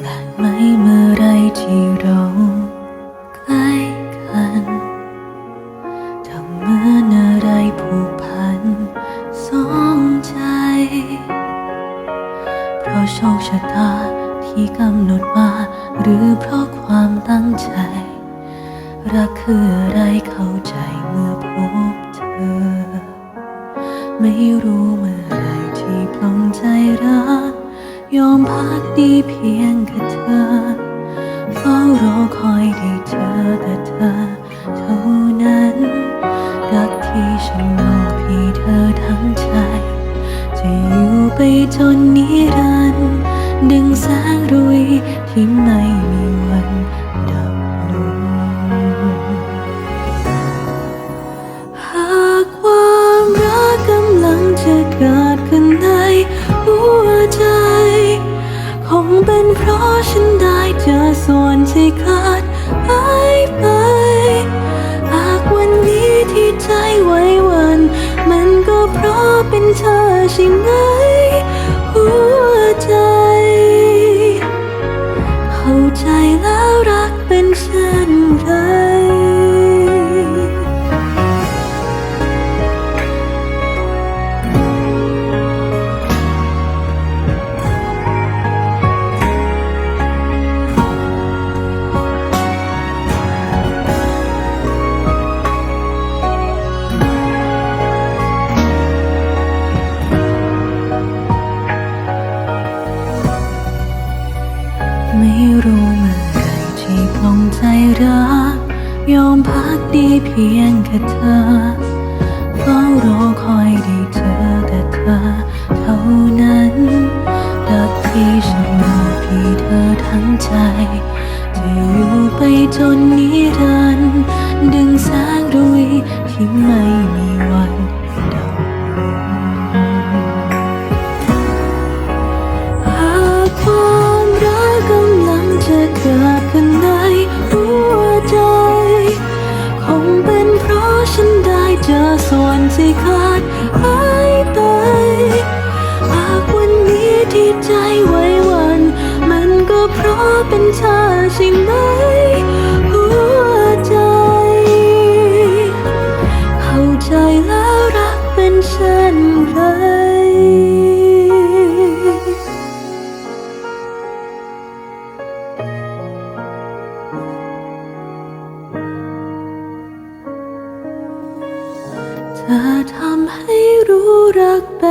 ไหมเมื่อไรที่เราใกล้กันทำเหมือนอะไรผูกพันสองใจ เพราะโชคชะตาที่กำหนดมา หรือเพราะความตั้งใจ รักคืออะไรเข้าใจเมื่อพบเธอ ไม่รู้เมื่อไรที่ปลงใจรัก ยอมพักดีเพียงแค่เธอ เฝ้ารอคอยได้เจอแต่เธอเท่านั้นรักที่ฉันมอบให้เธอทั้งใจ จะอยู่ไปจนนิรันดร์ดึงแสงรุยที่ไม่มี ไม่รู้เมื่อไรที่ปลงใจรัก ยอมพักดีเพียงแค่เธอเฝ้ารอคอยได้เธอแต่เธอเท่านั้นรักที่ฉันรอพี่เธอทั้งใจ จะอยู่ไปจนนิรันดร์ สิขาดหายไปหากวันนี้ที่ใจไว้วัน มันก็เพราะเป็นเธอ ธอทำให้รู้รักแบบ